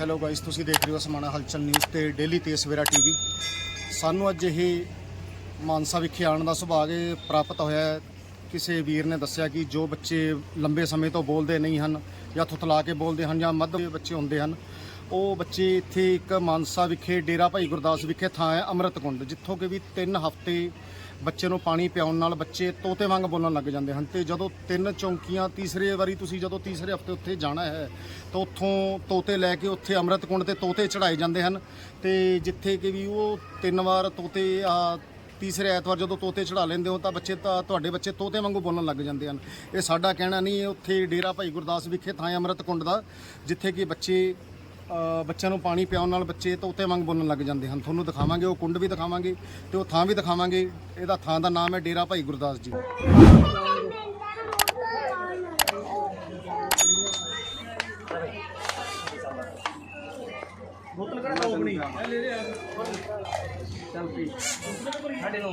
Hello guys ਤੁਸੀਂ ਦੇਖ ਰਹੇ ਹੋ ਸਮਾਣਾ ਹਲਚਲ ਨਿਊਜ਼ ਤੇ ਡੇਲੀ ਤੇ ਸਵੇਰਾ ਟੀਵੀ ਸਾਨੂੰ ਅੱਜ ਇਹ ਮਾਨਸਾ ਵਿਖੇ ਆਉਣ ਦਾ ਸੁਭਾਗ ਇਹ ਪ੍ਰਾਪਤ ਹੋਇਆ ਹੈ। ਕਿਸੇ ਵੀਰ ਨੇ ਦੱਸਿਆ ਕਿ ਜੋ ਬੱਚੇ ਲੰਬੇ ਸਮੇਂ ਤੋਂ ਬੋਲਦੇ ਨਹੀਂ ਹਨ ਜਾਂ ਥੁਥਲਾ ਕੇ ਬੋਲਦੇ ਹਨ ਜਾਂ ਮੱਧ ਬੱਚੇ ਹੁੰਦੇ ਹਨ ਉਹ ਬੱਚੇ ਇੱਥੇ ਇੱਕ ਮਾਨਸਾ ਵਿਖੇ, ਡੇਰਾ ਭਾਈ ਗੁਰਦਾਸ ਵਿਖੇ ਥਾਂ ਹੈ, ਅੰਮ੍ਰਿਤ ਕੁੰਡ, ਜਿੱਥੋਂ ਕਿ ਵੀ 3 ਹਫ਼ਤੇ ਬੱਚੇ ਨੂੰ ਪਾਣੀ ਪਿਆਉਣ ਨਾਲ ਬੱਚੇ ਤੋਤੇ ਵਾਂਗ ਬੋਲਣ ਲੱਗ ਜਾਂਦੇ ਹਨ। ਤੇ ਜਦੋਂ ਤਿੰਨ ਚੌਂਕੀਆਂ ਤੀਸਰੇ ਵਾਰੀ ਤੁਸੀਂ ਜਦੋਂ ਤੀਸਰੇ ਹਫ਼ਤੇ ਉੱਥੇ ਜਾਣਾ ਹੈ, ਤਾਂ ਉੱਥੋਂ ਤੋਤੇ ਲੈ ਕੇ ਉੱਥੇ ਅੰਮ੍ਰਿਤ ਕੁੰਡ ਤੇ ਤੋਤੇ ਚੜਾਏ ਜਾਂਦੇ ਹਨ। ਤੇ ਜਿੱਥੇ ਕਿ ਵੀ ਉਹ ਤਿੰਨ ਵਾਰ ਤੋਤੇ, ਆ ਤੀਸਰੇ ਐਤਵਾਰ ਜਦੋਂ ਤੋਤੇ ਚੜਾ ਲੈਂਦੇ ਹੋ, ਤਾਂ ਬੱਚੇ ਤਾਂ ਤੁਹਾਡੇ ਬੱਚੇ ਤੋਤੇ ਵਾਂਗੂ ਬੋਲਣ ਲੱਗ ਜਾਂਦੇ ਹਨ। ਇਹ ਸਾਡਾ ਕਹਿਣਾ ਨਹੀਂ ਉੱਥੇ ਡੇਰਾ ਭਾਈ ਗੁਰਦਾਸ ਵਿਖੇ ਥਾਂ ਹੈ ਅੰਮ੍ਰਿਤ ਕੁੰਡ ਦਾ, ਜਿੱਥੇ ਕਿ ਬੱਚੇ ਬੱਚਿਆਂ ਨੂੰ ਪਾਣੀ ਪਿਆਉਣ ਨਾਲ ਬੱਚੇ ਤੋਤੇ ਵਾਂਗ ਬੋਲਣ ਲੱਗ ਜਾਂਦੇ ਹਨ। ਤੁਹਾਨੂੰ ਦਿਖਾਵਾਂਗੇ ਉਹ ਕੁੰਡ ਵੀ ਦਿਖਾਵਾਂਗੇ ਤੇ ਉਹ ਥਾਂ ਵੀ ਦਿਖਾਵਾਂਗੇ। ਇਹਦਾ ਥਾਂ ਦਾ ਨਾਮ ਹੈ ਡੇਰਾ ਭਾਈ ਗੁਰਦਾਸ ਜੀ। ਬੋਤਲ ਕਿਹੜਾ ਦੋ ਆਪਣੀ? ਚੱਲ ਪੀ। ਸਾਡੇ ਨੂੰ।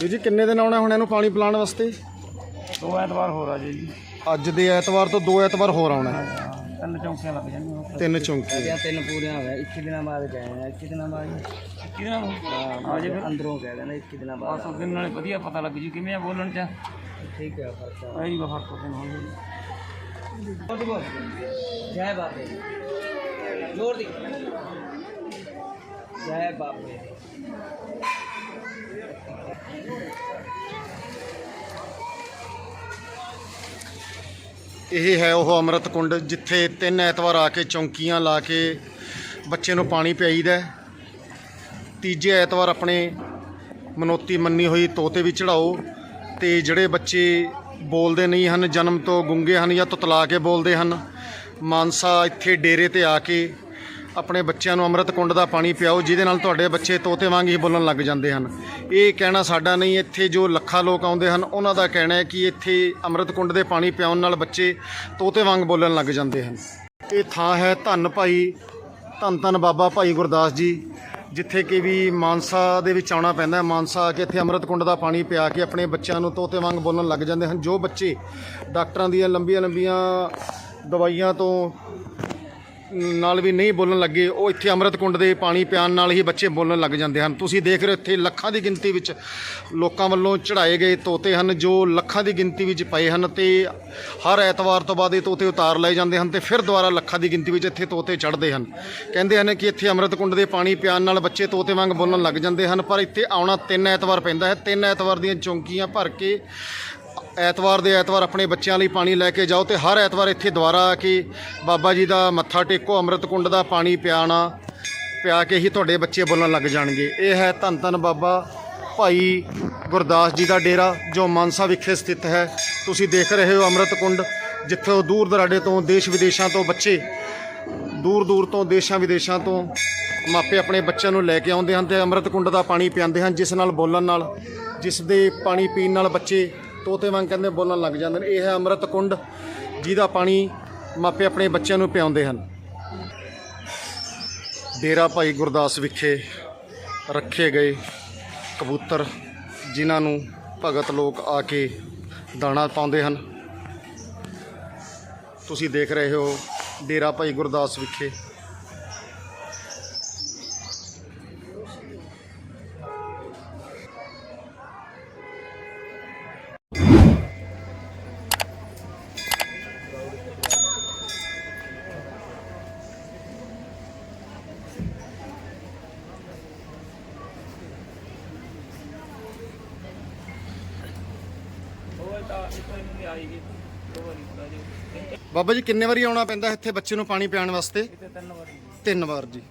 ਜੀ ਜੀ ਕਿੰਨੇ ਦਿਨ ਆਉਣਾ ਹੁਣ ਇਹਨੂੰ ਪਾਣੀ ਪਿਲਾਉਣ ਵਾਸਤੇ? ਦੋ ਐਤਵਾਰ ਹੋਰ ਆ ਜੀ ਅੱਜ ਦੇ ਐਤਵਾਰ ਤੋਂ ਦੋ ਐਤਵਾਰ ਹੋਰ ਆਉਣਾ ਹੈ। ਤਿੰਨ ਚੌਂਕੀਆਂ ਲੱਗ ਜਾਂਦੀਆਂ ਤਿੰਨ ਚੌਂਕੀ ਤਿੰਨ ਪੂਰੀਆਂ ਹੋ ਗਏ 21 ਦਿਨਾਂ ਬਾਅਦ ਗਏ ਆ 21 ਦਿਨਾਂ ਬਾਅਦ। 21 ਦਿਨਾਂ ਬਾਅਦ? ਆ ਜੇ ਅੰਦਰੋਂ ਕਹਿ ਦੇਣਾ 21 ਦਿਨਾਂ ਬਾਅਦ। ਬਸ ਦਿਨ ਨਾਲੇ ਵਧੀਆ ਪਤਾ ਲੱਗ ਜੀ ਕਿਵੇਂ ਆ ਬੋਲਣ ਚ। ਠੀਕ ਹੈ ਫ਼ਰਕ ਆ। ਇਹੀ ਫ਼ਰਕ ਤੋਂ ਹੋ ਜੀ ਜੈ ਬਾਬੇ। ਜੋਰ ਦੀ। ਜੈ ਬਾਬੇ। ਇਹ ਹੈ ਉਹ ਅੰਮ੍ਰਿਤ ਕੁੰਡ, ਜਿੱਥੇ ਤਿੰਨ ਐਤਵਾਰ ਆ ਕੇ ਚੌਂਕੀਆਂ ਲਾ ਕੇ ਬੱਚੇ ਨੂੰ ਪਾਣੀ ਪਿਆਈਦਾ ਤੀਜੇ ਐਤਵਾਰ ਆਪਣੇ ਮਨੋਤੀ ਮੰਨੀ ਹੋਈ ਤੋਤੇ ਵੀ ਚੜਾਓ ਤੇ ਜਿਹੜੇ ਬੱਚੇ ਬੋਲਦੇ ਨਹੀਂ ਹਨ, ਜਨਮ ਤੋਂ ਗੁੰਗੇ ਹਨ ਜਾਂ ਤੁਤਲਾ ਕੇ ਬੋਲਦੇ ਹਨ, ਮਾਨਸਾ ਇੱਥੇ ਡੇਰੇ ਤੇ ਆ ਕੇ ਆਪਣੇ ਬੱਚਿਆਂ ਨੂੰ ਅੰਮ੍ਰਿਤ ਕੁੰਡ ਦਾ ਪਾਣੀ ਪਿਆਓ, ਜਿਹਦੇ ਨਾਲ ਤੁਹਾਡੇ ਬੱਚੇ ਤੋਤੇ ਵਾਂਗ ਹੀ ਬੋਲਣ ਲੱਗ ਜਾਂਦੇ ਹਨ। ਇਹ ਕਹਿਣਾ ਸਾਡਾ ਨਹੀਂ, ਇੱਥੇ ਜੋ ਲੱਖਾਂ ਲੋਕ ਆਉਂਦੇ ਹਨ, ਉਹਨਾਂ ਦਾ ਕਹਿਣਾ ਹੈ ਕਿ ਇੱਥੇ ਅੰਮ੍ਰਿਤ ਕੁੰਡ ਦੇ ਪਾਣੀ ਪਿਆਉਣ ਨਾਲ ਬੱਚੇ ਤੋਤੇ ਵਾਂਗ ਬੋਲਣ ਲੱਗ ਜਾਂਦੇ ਹਨ। ਇਹ ਥਾਂ ਹੈ ਧੰਨ ਭਾਈ, ਧੰਨ ਧੰਨ ਬਾਬਾ ਭਾਈ ਗੁਰਦਾਸ ਜੀ, ਜਿੱਥੇ ਕਿ ਵੀ ਮਾਨਸਾ ਦੇ ਵਿੱਚ ਆਉਣਾ ਪੈਂਦਾ ਮਾਨਸਾ ਆ ਕੇ ਇੱਥੇ ਅੰਮ੍ਰਿਤ ਕੁੰਡ ਦਾ ਪਾਣੀ ਪਿਆ ਕੇ ਆਪਣੇ ਬੱਚਿਆਂ ਨੂੰ ਤੋਤੇ ਵਾਂਗ ਬੋਲਣ ਲੱਗ ਜਾਂਦੇ ਹਨ। ਜੋ ਬੱਚੇ ਡਾਕਟਰਾਂ ਦੀਆਂ ਲੰਬੀਆਂ ਲੰਬੀਆਂ ਦਵਾਈਆਂ ਤੋਂ ਨਾਲ ਵੀ ਨਹੀਂ ਬੋਲਣ ਲੱਗੇ, ਉਹ ਇੱਥੇ ਅੰਮ੍ਰਿਤ ਕੁੰਡ ਦੇ ਪਾਣੀ ਪਿਆਣ ਨਾਲ ਹੀ ਬੱਚੇ ਬੋਲਣ ਲੱਗ ਜਾਂਦੇ ਹਨ। ਤੁਸੀਂ ਦੇਖ ਰਹੇ ਹੋ ਇੱਥੇ ਲੱਖਾਂ ਦੀ ਗਿਣਤੀ ਵਿੱਚ ਲੋਕਾਂ ਵੱਲੋਂ ਚੜਾਏ ਗਏ ਤੋਤੇ ਹਨ, ਜੋ ਲੱਖਾਂ ਦੀ ਗਿਣਤੀ ਵਿੱਚ ਪਏ ਹਨ ਤੇ ਹਰ ਐਤਵਾਰ ਤੋਂ ਬਾਅਦ ਇਹ ਤੋਤੇ ਉਤਾਰ ਲਏ ਜਾਂਦੇ ਹਨ ਤੇ ਫਿਰ ਦੁਬਾਰਾ ਲੱਖਾਂ ਦੀ ਗਿਣਤੀ ਵਿੱਚ ਇੱਥੇ ਤੋਤੇ ਚੜ੍ਹਦੇ ਹਨ। ਕਹਿੰਦੇ ਹਨ ਕਿ ਇੱਥੇ ਅੰਮ੍ਰਿਤ ਕੁੰਡ ਦੇ ਪਾਣੀ ਪਿਆਣ ਨਾਲ ਬੱਚੇ ਤੋਤੇ ਵਾਂਗ ਬੋਲਣ ਲੱਗ ਜਾਂਦੇ ਹਨ, ਪਰ ਇੱਥੇ ਆਉਣਾ ਤਿੰਨ ਐਤਵਾਰ ਪੈਂਦਾ ਹੈ। ਤਿੰਨ ਐਤਵਾਰ ਦੀਆਂ ਚੌਂਕੀਆਂ ਭਰ ਕੇ ਐਤਵਾਰ ਦੇ ਐਤਵਾਰ ਆਪਣੇ ਬੱਚਿਆਂ ਲਈ ਪਾਣੀ ਲੈ ਕੇ ਜਾਓ ਤੇ ਹਰ ਐਤਵਾਰ ਇੱਥੇ ਦੁਬਾਰਾ ਆ ਕੇ ਬਾਬਾ ਜੀ ਦਾ ਮੱਥਾ ਟੇਕੋ, ਅੰਮ੍ਰਿਤ ਕੁੰਡ ਦਾ ਪਾਣੀ ਪਿਆਣਾ, ਪਿਆ ਕੇ ਹੀ ਤੁਹਾਡੇ ਬੱਚੇ ਬੋਲਣ ਲੱਗ ਜਾਣਗੇ। ਇਹ ਹੈ ਧੰਨ ਧੰਨ ਬਾਬਾ ਭਾਈ ਗੁਰਦਾਸ ਜੀ ਦਾ ਡੇਰਾ, ਜੋ ਮਾਨਸਾ ਵਿਖੇ ਸਥਿਤ ਹੈ। ਤੁਸੀਂ ਦੇਖ ਰਹੇ ਹੋ ਅੰਮ੍ਰਿਤ ਕੁੰਡ, ਜਿੱਥੇ ਉਹ ਦੂਰ ਦਰਾਡੇ ਤੋਂ ਦੇਸ਼ ਵਿਦੇਸ਼ਾਂ ਤੋਂ ਬੱਚੇ, ਦੂਰ ਦੂਰ ਤੋਂ ਦੇਸ਼ਾਂ ਵਿਦੇਸ਼ਾਂ ਤੋਂ ਮਾਪੇ ਆਪਣੇ ਬੱਚਿਆਂ ਨੂੰ ਲੈ ਕੇ ਆਉਂਦੇ ਹਨ ਤੇ ਅੰਮ੍ਰਿਤ ਕੁੰਡ ਦਾ ਪਾਣੀ ਪਿਆਉਂਦੇ ਹਨ, ਜਿਸ ਨਾਲ ਬੋਲਣ ਨਾਲ, ਜਿਸ ਦੇ ਪਾਣੀ ਪੀਣ ਨਾਲ ਬੱਚੇ ਤੋਤੇ ਵਾਂਗ ਕਹਿੰਦੇ ਬੋਲਣ ਲੱਗ ਜਾਂਦੇ ਨੇ। ਇਹ ਹੈ ਅੰਮ੍ਰਿਤ ਕੁੰਡ, ਜਿਹਦਾ ਪਾਣੀ ਮਾਪੇ ਆਪਣੇ ਬੱਚਿਆਂ ਨੂੰ ਪਿਆਉਂਦੇ ਹਨ। ਡੇਰਾ ਭਾਈ ਗੁਰਦਾਸ ਵਿਖੇ ਰੱਖੇ ਗਏ ਕਬੂਤਰ, ਜਿਨ੍ਹਾਂ ਨੂੰ ਭਗਤ ਲੋਕ ਆ ਕੇ ਦਾਣਾ ਪਾਉਂਦੇ ਹਨ। ਤੁਸੀਂ ਦੇਖ ਰਹੇ ਹੋ ਡੇਰਾ ਭਾਈ ਗੁਰਦਾਸ ਵਿਖੇ ਵਾਰੀ ਆਈ ਗਈ ਦੋ ਵਾਰੀ ਜੀ। ਬਾਬਾ ਜੀ ਕਿੰਨੇ ਵਾਰੀ ਆਉਣਾ ਪੈਂਦਾ ਇੱਥੇ ਬੱਚੇ ਨੂੰ ਪਾਣੀ ਪਿਆਉਣ ਵਾਸਤੇ? ਤਿੰਨ ਵਾਰੀ ਤਿੰਨ ਵਾਰ ਜੀ।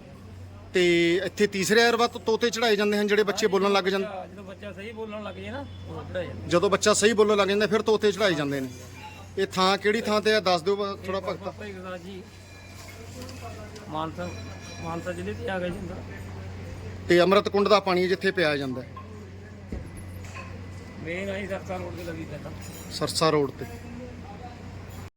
ਤੇ ਇੱਥੇ ਤੀਸਰੇ ਐਤਵਾਰ ਤੋਂ ਤੋਤੇ ਚੜਾਏ ਜਾਂਦੇ ਹਨ ਜਿਹੜੇ ਬੱਚੇ ਬੋਲਣ ਲੱਗ ਜਾਂਦੇ ਜਦੋਂ ਬੱਚਾ ਸਹੀ ਬੋਲਣ ਲੱਗ ਜੇ ਨਾ ਉਹ ਪੜਾ ਜਾਂਦਾ ਜਦੋਂ ਬੱਚਾ ਸਹੀ ਬੋਲਣ ਲੱਗ ਜਾਂਦਾ ਫਿਰ ਤੋਤੇ ਚੜਾਏ ਜਾਂਦੇ ਨੇ। ਇਹ ਥਾਂ ਕਿਹੜੀ ਥਾਂ ਤੇ ਆ? ਦੱਸ ਦਿਓ ਥੋੜਾ ਭਗਤ। ਜੀ ਮਾਨਸਾ ਮਾਨਸਾ ਜ਼ਿਲ੍ਹੇ ਤੇ ਆ ਗਿਆ ਜੀ। ਅੰਦਰ ਤੇ ਅੰਮ੍ਰਿਤ ਕੁੰਡ ਦਾ ਪਾਣੀ ਜਿੱਥੇ ਪਿਆ ਜਾਂਦਾ ਹੈ, ਮੇਨ ਆਈ ਸਰਕਾਰ ਰੋਡ ਤੇ ਲੱਗੀ ਪਹਿਲਾਂ ਸਰਸਾ ਰੋਡ ਤੇ।